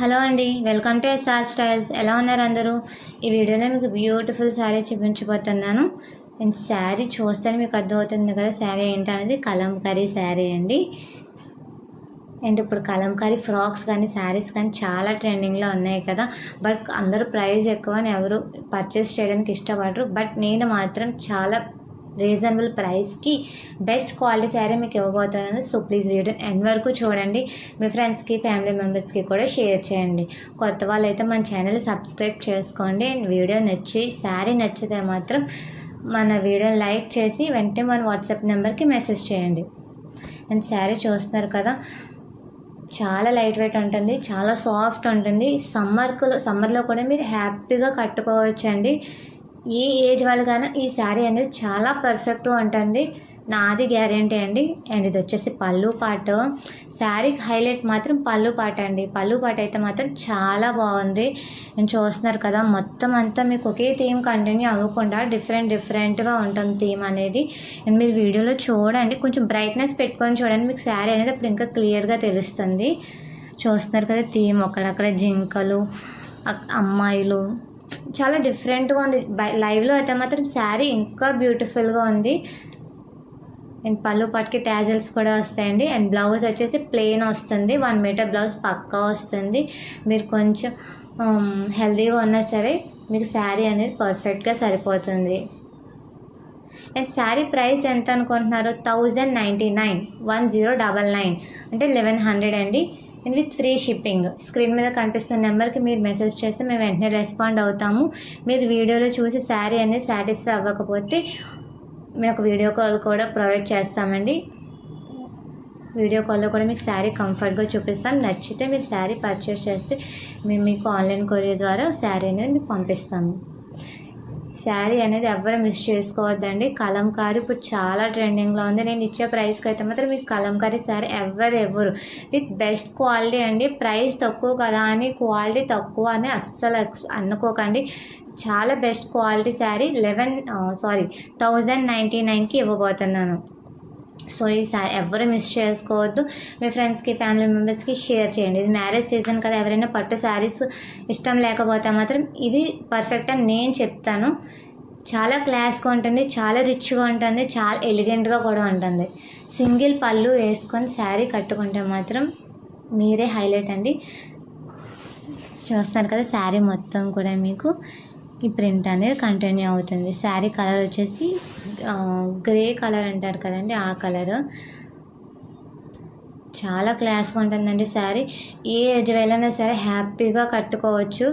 Hello అండి welcome to SR styles. ఎలా ఉన్నారు అందరూ? ఈ వీడియోలో మీకు బ్యూటిఫుల్ శారీ చూపించబోతున్నాను. అండ్ శారీ చూస్తే మీకు అర్థమవుతుంది కదా శారీ ఏంటనేది? కలంకారీ శారీ అండి. అండ్ ఇప్పుడు కలంకారీ ఫ్రాక్స్ కానీ శారీస్ కానీ చాలా ట్రెండింగ్లో ఉన్నాయి కదా. బట్ అందరూ ప్రైస్ ఎక్కువ అని ఎవరు పర్చేస్ చేయడానికి ఇష్టపడరు. బట్ నేను మాత్రం చాలా రీజనబుల్ ప్రైస్కి బెస్ట్ క్వాలిటీ శారీ మీకు ఇవ్వబోతున్నాను. సో ప్లీజ్ వీడియో ఎండ్ వరకు చూడండి. మీ ఫ్రెండ్స్కి ఫ్యామిలీ మెంబర్స్కి కూడా షేర్ చేయండి. కొత్త వాళ్ళైతే మన ఛానల్ సబ్స్క్రైబ్ చేసుకోండి. అండ్ వీడియో నచ్చి శారీ నచ్చితే మాత్రం మన వీడియో లైక్ చేసి వెంటనే మన వాట్సాప్ నెంబర్కి మెసేజ్ చేయండి. అండ్ శారీ చూస్తున్నారు కదా చాలా లైట్ వెయిట్ ఉంటుంది చాలా సాఫ్ట్ ఉంటుంది. సమ్మర్కు సమ్మర్లో కూడా మీరు హ్యాపీగా కట్టుకోవచ్చండి. ఏ ఏజ్ వాళ్ళకైనా ఈ శారీ అనేది చాలా పర్ఫెక్ట్గా ఉంటుంది నాది గ్యారంటీ అండి. అండ్ ఇది వచ్చేసి పళ్ళు పాట. శారీకి హైలైట్ మాత్రం పళ్ళు పాట అండి. పళ్ళు పాట అయితే మాత్రం చాలా బాగుంది. నేను చూస్తున్నారు కదా మొత్తం అంతా మీకు ఒకే థీమ్ కంటిన్యూ అవ్వకుండా డిఫరెంట్ డిఫరెంట్గా ఉంటుంది థీమ్ అనేది. అండ్ మీరు వీడియోలో చూడండి. కొంచెం బ్రైట్నెస్ పెట్టుకొని చూడండి. మీకు శారీ అనేది అప్పుడు ఇంకా క్లియర్గా తెలుస్తుంది. చూస్తున్నారు కదా థీమ్ అక్కడక్కడ జింకలు అమ్మాయిలు చాలా డిఫరెంట్గా ఉంది. బై లైవ్లో అయితే మాత్రం శారీ ఇంకా బ్యూటిఫుల్గా ఉంది. అండ్ పళ్ళు పట్టుకి ట్యాజల్స్ కూడా వస్తాయండి. అండ్ బ్లౌజ్ వచ్చేసి ప్లెయిన్ వస్తుంది. వన్ మీటర్ బ్లౌజ్ పక్కా వస్తుంది. మీరు కొంచెం um, హెల్తీగా ఉన్నా సరే మీకు శారీ అనేది పర్ఫెక్ట్గా సరిపోతుంది. అండ్ శారీ ప్రైస్ ఎంత అనుకుంటున్నారు? Thousand ninety nine one zero double nine అంటే లెవెన్ హండ్రెడ్ అండి. And with free shipping screen మీద కనిపిస్తున్న నెంబర్కి మీరు మెసేజ్ చేస్తే మేము వెంటనే రెస్పాండ్ అవుతాము. మీరు వీడియోలో చూసి శారీ అనేది సాటిస్ఫై అవ్వకపోతే మేము వీడియో కాల్ కూడా ప్రొవైడ్ చేస్తామండి. వీడియో కాల్లో కూడా మీకు శారీ కంఫర్ట్గా చూపిస్తాం. నచ్చితే మీరు శారీ పర్చేస్ చేస్తే మేము మీకు ఆన్లైన్ కొరియర్ ద్వారా శారీ అనేది మీకు పంపిస్తాము. శారీ అనేది ఎవరు మిస్ చేసుకోవద్దండి. కలంకారీ ఇప్పుడు చాలా ట్రెండింగ్లో ఉంది. నేను ఇచ్చే ప్రైస్కి అయితే మాత్రం మీకు కలంకారీ శారీ ఎవరు ఎవరు విత్ బెస్ట్ క్వాలిటీ అండి. ప్రైస్ తక్కువ కదా అని క్వాలిటీ తక్కువ అని అస్సలు ఎక్స్ అనుకోకండి. చాలా best quality sari eleven sorry thousand ninety నైన్కి ఇవ్వబోతున్నాను. సో ఈ సారీ ఎవరు మిస్ చేసుకోవద్దు. మీ ఫ్రెండ్స్కి ఫ్యామిలీ మెంబర్స్కి షేర్ చేయండి. ఇది మ్యారేజ్ సీజన్ కదా ఎవరైనా పట్టు శారీస్ ఇష్టం లేకపోతే మాత్రం ఇది పర్ఫెక్ట్ అని నేను చెప్తాను. చాలా క్లాస్గా ఉంటుంది చాలా రిచ్గా ఉంటుంది చాలా ఎలిగెంట్గా కూడా ఉంటుంది. సింగిల్ పళ్ళు వేసుకొని శారీ కట్టుకుంటే మాత్రం మీరే హైలైట్ అండి. చూస్తున్నారు కదా శారీ మొత్తం కూడా మీకు. ఈ ప్రింట్ అనేది కంటిన్యూ అవుతుంది. శారీ కలర్ వచ్చేసి గ్రే కలర్ అంటారు కదండి ఆ కలర్ చాలా క్లాస్గా ఉంటుందండి శారీ. ఏ ఏజ్ వెళ్ళైనా సరే హ్యాపీగా కట్టుకోవచ్చు.